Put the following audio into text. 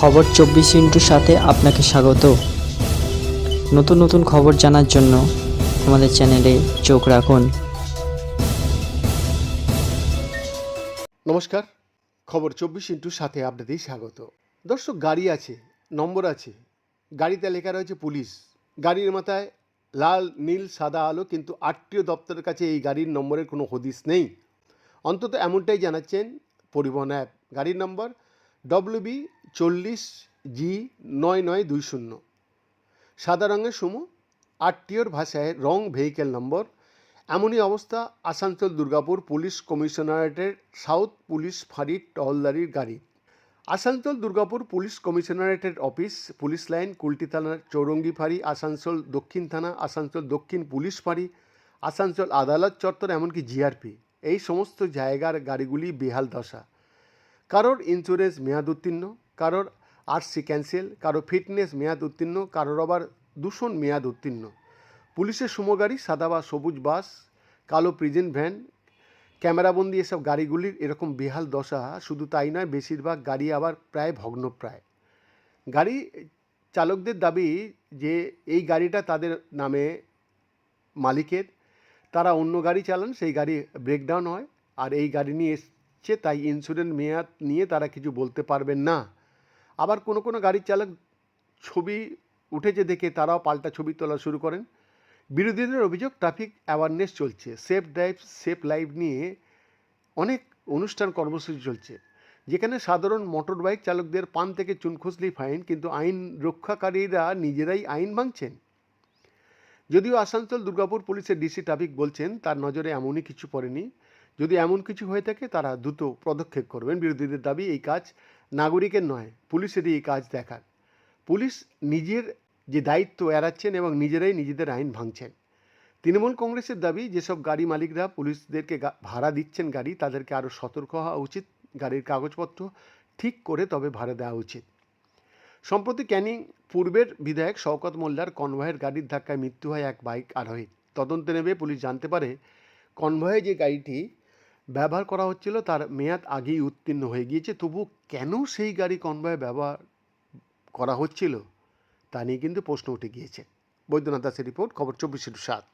খবর চব্বিশ ইন্টুর সাথে আপনাকে স্বাগত। নতুন নতুন খবর জানার জন্য আমাদের চ্যানেলে চোখ রাখুন। নমস্কার, খবর চব্বিশ ইন্টুর সাথে আপনাদের স্বাগত। দর্শক, গাড়ি আছে, নম্বর আছে। গাড়িতে লেখা রয়েছে পুলিশ। গাড়ির মাথায় লাল, নীল, সাদা আলো, কিন্তু আরটিও দপ্তরের কাছে এই গাড়ির নম্বরের কোনো হদিস নেই। অন্তত এমনটাই জানাচ্ছেন পরিবহন অ্যাপ। গাড়ির নম্বর ডব্লিউ বি চল্লিশ জি নয় নয় দুই শূন্য। সাদা রঙের সমু, আটটিওর ভাষায় রং ভেহিকেল নম্বর। এমনই অবস্থা আসানসোল দুর্গাপুর পুলিশ কমিশনারেটের সাউথ পুলিশ ফাঁড়ির টহলদারির গাড়ি। আসানসোল দুর্গাপুর পুলিশ কমিশনারেটের অফিস, পুলিশ লাইন, কুলটি থানার চৌরঙ্গি ফাঁড়ি, আসানসোল দক্ষিণ থানা, আসানসোল দক্ষিণ পুলিশ ফাঁড়ি, আসানসোল আদালত চত্বর, এমনকি জিআরপি এই সমস্ত জায়গার গাড়িগুলি বেহাল দশা। কারোর ইন্স্যুরেন্স মেয়াদ উত্তীর্ণ, কারোর আরসি ক্যান্সেল কারও ফিটনেস মেয়াদ উত্তীর্ণ, কারোর আবার দূষণ মেয়াদ উত্তীর্ণ। পুলিশের সুমো গাড়ি সাদা বা সবুজ বাস, কালো প্রিজেন্ট ভ্যান ক্যামেরাবন্দি এসব গাড়িগুলির এরকম বেহাল দশা শুধু তাই নয়, বেশিরভাগ গাড়ি আবার প্রায় ভগ্নপ্রায়। গাড়ি চালকদের দাবি যে এই গাড়িটা তাদের নামে মালিকের, তারা অন্য গাড়ি চালান, সেই গাড়ি ব্রেকডাউন হয়, আর এই গাড়ি নিয়ে এসছে তাই ইন্স্যুরেন্স মেয়াদ নিয়ে তারা কিছু বলতে পারবেন না। আবার কোনো কোনো গাড়ির চালক ছবি উঠেছে দেখে তারাও পাল্টা ছবি তোলা শুরু করেন। বিরোধীদের অভিযোগ ট্রাফিক অ্যাওয়ারনেস চলছে। সেফ ড্রাইভ সেফ লাইভ নিয়ে অনেক অনুষ্ঠান কর্মসূচি চলছে। যেখানে সাধারণ মোটর বাইক চালকদের পান থেকে চুন খসলেই ফাইন কিন্তু আইন রক্ষাকারীরা নিজেরাই আইন ভাঙছেন। যদিও আসানসোল দুর্গাপুর পুলিশের ডিসি ট্রাফিক বলছেন, তার নজরে এমনই কিছু পড়েনি। যদি এমন কিছু হয়ে থাকে, তারা দ্রুত পদক্ষেপ করবেন। বিরোধীদের দাবি, এই কাজ নাগরিকের নয় পুলিশেরই এই কাজ দেখার। পুলিশ নিজের যে দায়িত্ব এড়াচ্ছেন এবং নিজেরাই নিজেদের আইন ভাঙছেন। তৃণমূল কংগ্রেসের দাবি, যেসব গাড়ি মালিকরা পুলিশদেরকে ভাড়া দিচ্ছেন গাড়ি, তাদেরকে আরও সতর্ক হওয়া উচিত। গাড়ির কাগজপত্র ঠিক করে তবে ভাড়া দেওয়া উচিত। সম্প্রতি ক্যানিং পূর্বের বিধায়ক শওকত মোল্লার কনভয়ের গাড়ির ধাক্কায় মৃত্যু হয় এক বাইক আরোহীর। তদন্তে নেবে পুলিশ জানতে পারে, কনভয়ে যে গাড়িটি ব্যবহার করা হচ্ছিল, তার মেয়াদ আগেই উত্তীর্ণ হয়ে গিয়েছে। তবু কেন সেই গাড়ি কনভয়ে ব্যবহার করা হচ্ছিল, তা নিয়ে কিন্তু প্রশ্ন উঠে গিয়েছে। বৈদ্যনাথ দাসের রিপোর্ট খবর চব্বিশ সাত।